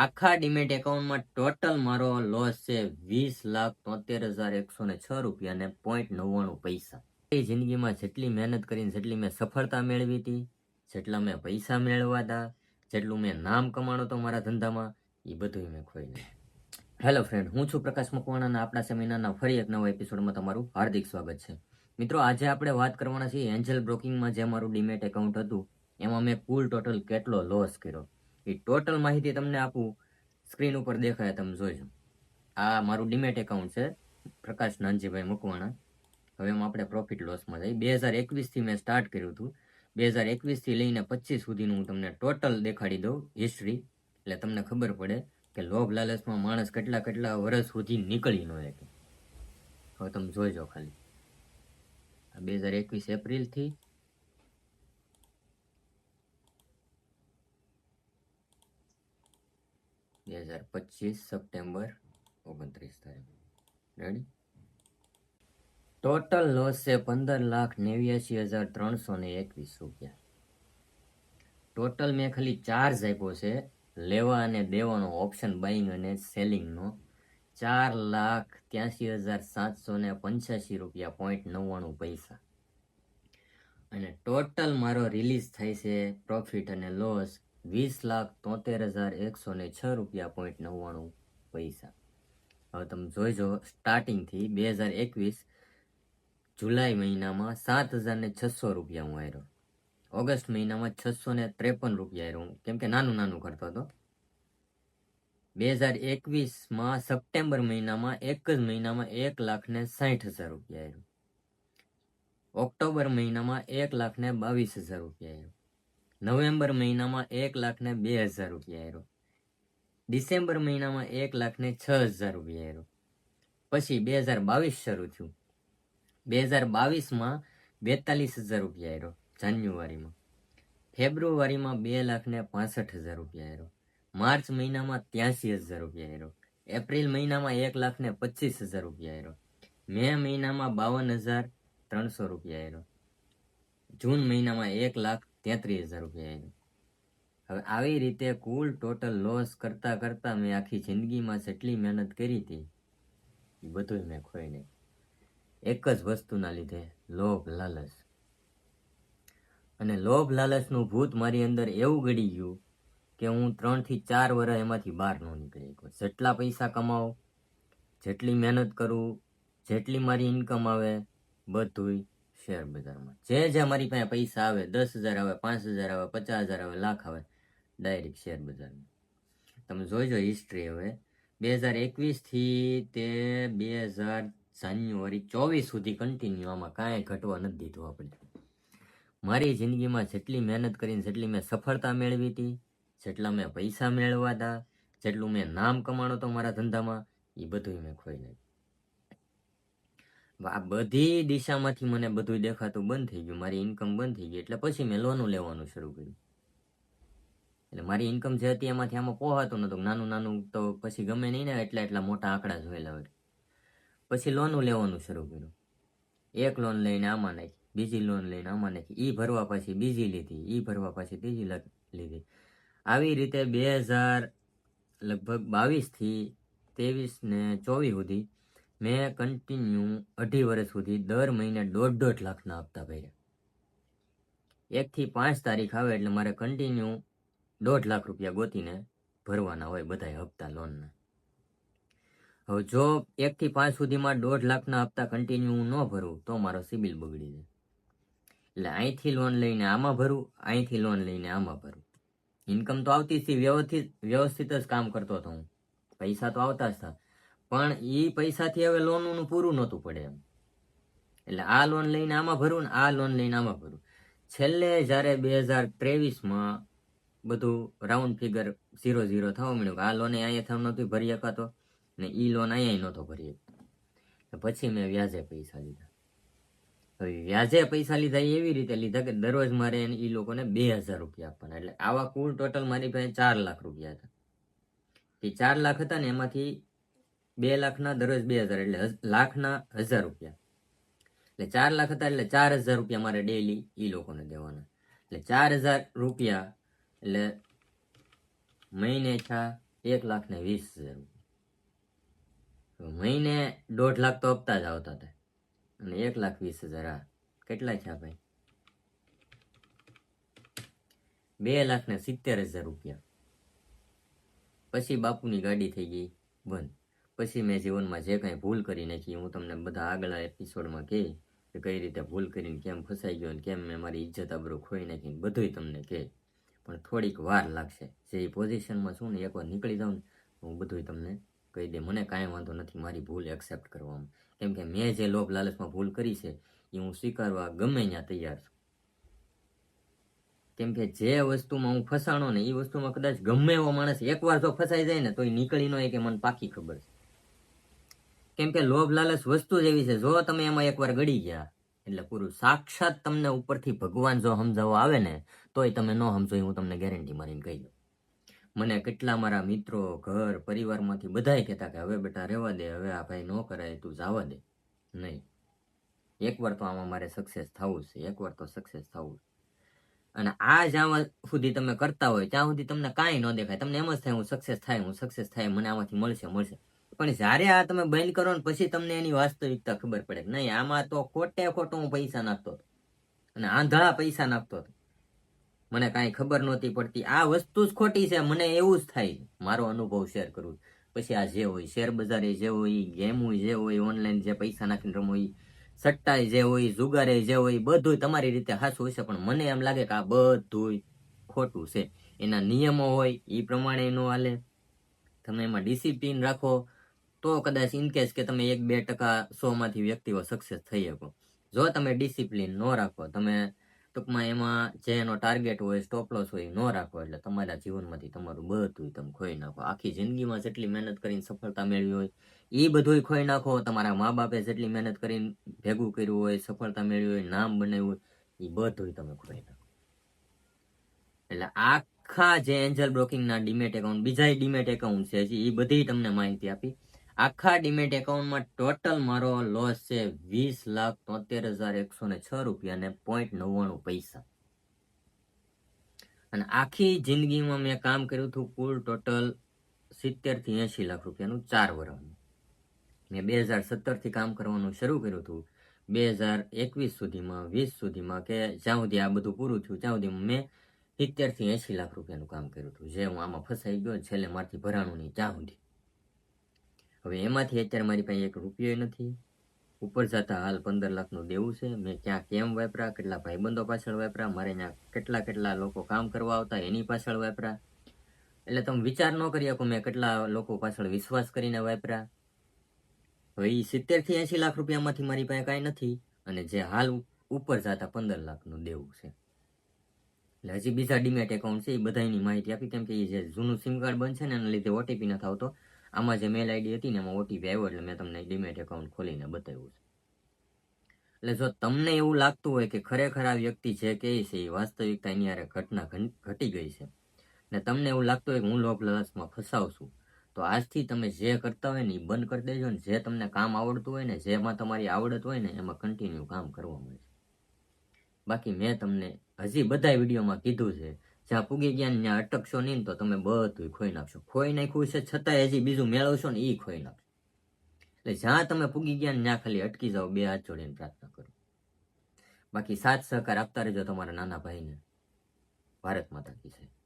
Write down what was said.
આખા ડીમેટ એકાઉન્ટમાં ટોટલ મારો લોસ છે વીસ લાખ તોતેર હજાર એકસો ને છ રૂપિયા ને પોઈન્ટ નવ્વાણું પૈસા. એ જિંદગીમાં જેટલી મહેનત કરીને, જેટલી મેં સફળતા મેળવી હતી, જેટલા મેં પૈસા મેળવ્યા હતા, જેટલું મેં નામ કમાણો તો મારા ધંધામાં, એ બધું મેં ખોઈ નાખ્યું. હેલો ફ્રેન્ડ હું છું પ્રકાશ મકવાણા આપણા સેમિનારના ફરી એક નવા એપિસોડમાં તમારું હાર્દિક સ્વાગત છે. મિત્રો, આજે આપણે વાત કરવાના છીએ એન્જલ બ્રોકિંગમાં જે મારું ડીમેટ એકાઉન્ટ હતું, એમાં મેં કુલ ટોટલ કેટલો લોસ કર્યો? એ ટોટલ માહિતી તમને આપું સ્ક્રીન ઉપર દેખાય તમે જોઈજો આ મારું ડીમેટ એકાઉન્ટ છે, પ્રકાશ નાનજીભાઈ મકવાણા. હવે એમાં આપણે પ્રોફિટ લોસમાં જઈએ. બે હજાર એકવીસથી મેં સ્ટાર્ટ કર્યું હતું. બે હજાર એકવીસથી લઈને પચીસ સુધીનું હું તમને ટોટલ દેખાડી દઉં હિસ્ટ્રી એટલે તમને ખબર પડે કે લોભ લાલચમાં માણસ કેટલા કેટલા વર્ષ સુધી નીકળી ન શકે. હવે તમે જોઈજો ખાલી. બે હજાર એકવીસ એપ્રિલથી બે હજાર પચીસ સપ્ટેમ્બર ઓગણત્રીસ તારીખ. રેડી ટોટલ લોસ છે પંદર લાખ નેવ્યાસી હજાર ત્રણસો ને એકવીસ રૂપિયા. ટોટલ મેં ખાલી ચાર્જ આપ્યો છે, લેવા અને દેવાનો ઓપ્શન બાઇંગ અને સેલિંગનો ચાર લાખ ત્યાંસી હજાર સાતસો ને પંચ્યાસી રૂપિયા પોઈન્ટ નવ્વાણું પૈસા. અને ટોટલ મારો રિલીઝ થાય છે પ્રોફિટ અને લોસ વીસ લાખ તોતેર હજાર એકસો ને છ રૂપિયા પોઈન્ટ નવ્વાણું પૈસા. હવે તમે જોઈજો સ્ટાર્ટિંગથી બે હજાર એકવીસ જુલાઈ મહિનામાં સાત હજાર ને છસો રૂપિયા હું આવ્યો ઓગસ્ટ મહિનામાં છસો ને ત્રેપન રૂપિયા આવ્યો કેમ કે નાનું નાનું કરતો હતો. બે હજાર એકવીસમાં સપ્ટેમ્બર મહિનામાં એક જ મહિનામાં એક લાખ ને સાઠ હજાર રૂપિયા આવ્યો ઓક્ટોબર મહિનામાં એક લાખ ને બાવીસ હજાર રૂપિયા આવ્યો નવેમ્બર મહિનામાં એક લાખ ને બે હજાર રૂપિયા આવ્યો ડિસેમ્બર મહિનામાં એક લાખ ને છ હજાર રૂપિયા આવ્યો પછી બે હજાર બાવીસ શરૂ થયું. બે હજાર બાવીસમાં બેતાલીસ હજાર રૂપિયા આવ્યો જાન્યુઆરીમાં. ફેબ્રુઆરીમાં બે લાખ ને પાસઠ હજાર રૂપિયા આવ્યો માર્ચ મહિનામાં ત્યાસી હજાર રૂપિયા આવ્યો એપ્રિલ મહિનામાં એક લાખ ને પચીસ હજાર રૂપિયા આવ્યો મે મહિનામાં બાવન હજાર ત્રણસો રૂપિયા આવ્યો જૂન મહિનામાં એક લાખ તેત્રીસ હજાર રૂપિયા હવે આવી રીતે કુલ ટોટલ લોસ કરતાં કરતાં મેં આખી જિંદગીમાં જેટલી મહેનત કરી હતી, એ બધું મેં ખોઈ નહીં એક જ વસ્તુના લીધે લોભ લાલચ. અને લોભ લાલચનું ભૂત મારી અંદર એવું ગળી ગયું કે હું ત્રણથી ચાર વર્ષ એમાંથી બહાર ન નીકળી શકું. જેટલા પૈસા કમાવો જેટલી મહેનત કરું, જેટલી મારી ઇન્કમ આવે, બધુંય શેર બજારમાં. જે જે મારી પાસે પૈસા આવે, દસ હજાર આવે, પાંચ હજાર આવે, પચાસ હજાર આવે, લાખ આવે ડાયરેક્ટ શેર બજારમાં. તમે જોઈજો હિસ્ટ્રી હવે. બે હજાર એકવીસથી તે બે હજાર જાન્યુઆરી ચોવીસ સુધી કન્ટિન્યુ આમાં કાંઈ ઘટવા નથી દીધું આપણે. મારી જિંદગીમાં જેટલી મહેનત કરીને, જેટલી મેં સફળતા મેળવી હતી, જેટલા મેં પૈસા મેળવ્યા હતા, જેટલું મેં નામ કમાણો તો મારા ધંધામાં, એ બધું મેં ખોઈ નાખ્યું. આ બધી દિશામાંથી મને બધું દેખાતું બંધ થઈ ગયું. મારી ઇન્કમ બંધ થઈ ગઈ. એટલે પછી મેં લોનું લેવાનું શરૂ કર્યું. એટલે મારી ઇન્કમ જે હતી એમાંથી આમાં પોહાતું નતું નાનું નાનું તો પછી ગમે નહીં ને, એટલા એટલા મોટા આંકડા જોયેલા હોય. પછી લોનું લેવાનું શરૂ કર્યું. એક લોન લઈને આમાં નાખી, બીજી લોન લઈને આમાં નાખી. એ ભરવા પછી બીજી લીધી એ ભરવા પછી ત્રીજી લીધી. આવી રીતે બે હજાર લગભગ બાવીસથી ત્રેવીસ ને ચોવીસ સુધી મેં કન્ટિન્યુ અઢી વર્ષ સુધી દર મહિને દોઢ દોઢ લાખના હપ્તા ભર્યા. એકથી પાંચ તારીખ આવે એટલે મારે કન્ટિન્યુ દોઢ લાખ રૂપિયા ગોતીને ભરવાના હોય બધા હપ્તા લોનના હવે જો એકથી પાંચ સુધીમાં દોઢ લાખના હપ્તા કન્ટિન્યુ ન ભરું, તો મારો સિબિલ બગડી જાય. એટલે અહીંથી લોન લઈને આમાં ભરું, અહીંથી લોન લઈને આમાં ભરું. ઇન્કમ તો આવતી હતી, વ્યવસ્થિત વ્યવસ્થિત જ કામ કરતો હતો હું. પૈસા તો આવતા જ હતા. પણ એ પૈસાથી હવે લોનનું પૂરું નહોતું પડે એમ. એટલે આ લોન લઈને આમાં ભરું ને આ લોન લઈને આમાં ભરું. છેલ્લે જ્યારે બે હજાર ત્રેવીસમાં બધું રાઉન્ડ ફિગર ઝીરો ઝીરો થવા મળ્યું આ લોને અહીંયા થવા નહોતી ભરી શકાતો ને એ લોન અહીંયા નહોતો ભરી પછી મેં વ્યાજે પૈસા લીધા. હવે વ્યાજે પૈસા લીધા એવી રીતે લીધા કે દરરોજ મારે એ લોકોને બે હજાર રૂપિયા આપવાના. એટલે આવા કુલ ટોટલ મારી પાસે ચાર લાખ રૂપિયા હતા. એ ચાર લાખ હતા ને એમાંથી બે લાખના દરરોજ બે હજાર એટલે લાખના હજાર રૂપિયા. એટલે ચાર લાખ હતા એટલે ચાર હજાર રૂપિયા મારે ડેલી એ લોકોને દેવાના. એટલે ચાર હજાર રૂપિયા એટલે મહિને છા એક લાખ ને વીસ હજાર મહિને દોઢ લાખ તો હપ્તા જ આવતા હતા. અને એક લાખ વીસ હજાર આ. કેટલા છે ભાઈ? બે લાખ ને સિત્તેર હજાર રૂપિયા. પછી બાપુની ગાડી થઈ ગઈ બંધ. પછી મેં જીવનમાં જે કાંઈ ભૂલ કરી નાખી, હું તમને બધા આગલા એપિસોડમાં કહે કે કઈ રીતે ભૂલ કરીને કેમ ફસાઈ ગયો ને કેમ મેં મારી ઇજ્જત આબરૂ ખોઈ નાખી બધુંય તમને કહે. પણ થોડીક વાર લાગશે. જે પોઝિશનમાં છું ને એકવાર નીકળી જાઉં ને, હું બધુંય તમને કહી દે. મને કાંઈ વાંધો નથી મારી ભૂલ એક્સેપ્ટ કરવામાં. કેમ કે મેં જે લોભ લાલચમાં ભૂલ કરી છે, એ હું સ્વીકારવા ગમે ત્યાં તૈયાર છું. કેમ કે જે વસ્તુમાં હું ફસાણો ને, એ વસ્તુમાં કદાચ ગમે એવો માણસ એકવાર જો ફસાઈ જાય ને, તો એ નીકળી ન કે મને પાકી ખબર છે. કેમ કે લોભ લાલચ વસ્તુ જ એવી છે. જો તમે એમાં એકવાર ગળી ગયા, એટલે પૂરું સાક્ષાત તમને ઉપરથી ભગવાન જો સમજાવવા આવે ને, તોય તમે ન સમજો હું તમને ગેરંટી મારીને કહી દઉં. મને કેટલા મારા મિત્રો, ઘર, પરિવારમાંથી બધાય કહેતા કે, હવે બેટા રહેવા દે, હવે આ ભાઈ ન કરાય, તું જવા દે. નહીં. એકવાર તો આમાં મારે સક્સેસ થવું છે. એકવાર તો સક્સેસ થવું છે. અને આ જ્યાં સુધી તમે કરતા હોય, ત્યાં સુધી તમને કાંઈ ન દેખાય. તમને એમ જ થાય, હું સક્સેસ થાય, હું સક્સેસ થાય, મને આમાંથી મળશે મળશે. પણ જ્યારે આ તમે બંધ કરો ને પછી તમને એની વાસ્તવિકતા ખબર પડે નહીં, આમાં તો ખોટે ખોટો હું પૈસા નાખતો હતો. અને આંધળા પૈસા નાખતો હતો. મને કાંઈ ખબર નહોતી પડતી. આ વસ્તુ જ ખોટી છે, મને એવું જ થાય. મારો અનુભવ શેર કરું. પછી આ જે હોય શેર બજાર જે હોય ગેમ જે હોય ઓનલાઈન જે પૈસા નાખીને રમો હોય સટ્ટાઈ જે હોય જુગારે જે હોય બધું તમારી રીતે હાચું હશે. પણ મને એમ લાગે કે આ બધું ખોટું છે. એના નિયમો હોય એ પ્રમાણે એનું હાલે. તમે એમાં ડિસિપ્લિન રાખો. તો કદાચ ઇનકેસ કે તમે એક બે ટકા સો માંથી વ્યક્તિઓ સક્સેસ થઈ શકો. જો તમે ડિસિપ્લિન ન રાખો, તમે ટૂંકમાં એમાં જે એનો ટાર્ગેટ હોય સ્ટોપ લોસ હોય ન રાખો, એટલે તમારા જીવનમાંથી તમારું બધું તમે ખોઈ નાખો. આખી જિંદગીમાં જેટલી મહેનત કરીને સફળતા મેળવી હોય એ બધુંય ખોઈ નાખો. તમારા મા બાપે જેટલી મહેનત કરીને ભેગું કર્યું હોય, સફળતા મેળવી હોય, નામ બનાવ્યું હોય એ બધુંય તમે ખોઈ નાખો. એટલે આખા જે એન્જલ બ્રોકિંગના ડીમેટ એકાઉન્ટ બીજા ડીમેટ એકાઉન્ટ છે એ બધી તમને માહિતી આપી. આખા ડીમેટ એકાઉન્ટમાં ટોટલ મારો લોસ છે વીસ લાખ તોતેર હજાર એકસો ને છ રૂપિયા ને પોઈન્ટ નવ્વાણું પૈસા. અને આખી જિંદગીમાં મેં કામ કર્યું હતું કુલ ટોટલ સિત્તેરથી એંશી લાખ રૂપિયાનું ચાર વર્ષનું મેં બે હજાર સત્તરથી કામ કરવાનું શરૂ કર્યું હતું. બે હજાર એકવીસ સુધીમાં, વીસ સુધીમાં કે જ્યાં સુધી આ બધું પૂરું થયું, ત્યાં સુધી મેં સિત્તેરથી એંશી લાખ રૂપિયાનું કામ કર્યું હતું. જે હું આમાં ફસાઈ ગયો છેલ્લે મારથી ભરાણું નહીં, ત્યાં સુધી. હવે એમાંથી અત્યારે મારી પાસે એક રૂપિયો નથી. ઉપર જતા હાલ પંદર લાખનું દેવું છે. મેં ક્યાં કેમ વાપરા, કેટલા ભાઈબંધો પાછળ વાપરા, મારે ત્યાં કેટલા કેટલા લોકો કામ કરવા આવતા, એની પાછળ વાપરા. એટલે તમે વિચાર ન કરી શકો મેં કેટલા લોકો પાછળ વિશ્વાસ કરીને વાપરા. હવે એ સિત્તેરથી એંશી લાખ રૂપિયામાંથી મારી પાસે કાંઈ નથી અને જે હાલ ઉપર જતા પંદર લાખનું દેવું છે. એટલે હજી બીજા ડીમેટ એકાઉન્ટ છે, એ બધાની માહિતી આપી, કેમ કે એ જે જૂનું સિમ કાર્ડ બનશે ને એના લીધે ઓટીપી નથી આવતો. આમાં જે મેલ આઈડી હતી ને એમાં ઓટીપી આવ્યો એટલે મેં તમને ડીમેટ એકાઉન્ટ ખોલીને બતાવ્યું છે. એટલે જો તમને એવું લાગતું હોય કે ખરેખર આ વ્યક્તિ જે કહે છે એ વાસ્તવિકતા એની યારે ઘટના ઘટી ગઈ છે ને તમને એવું લાગતું હોય કે હું લોભ લાલચમાં ફસાવશું તો આજથી તમે જે કરતા હોય ને એ બંધ કરી દેજો ને જે તમને કામ આવડતું હોય ને, જેમાં તમારી આવડત હોય ને એમાં કન્ટિન્યુ કામ કરવા મળે બાકી મેં તમને હજી બધા વિડીયોમાં કીધું છે જ્યાં પૂગી ગયા ત્યાં અટકશો નહીં તો તમે બધું ખોઈ નાખશો. ખોઈ નાખ્યું છે છતાં હજી બીજું મેળવશો ને એ ખોઈ નાખશો. એટલે જ્યાં તમે પૂગી ગયા ત્યાં ખાલી અટકી જાઓ, બે હાથ જોડીને પ્રાર્થના કરો. બાકી સાથ સહકાર આપતા રહેજો તમારા નાના ભાઈને. ભારત માતા કી છે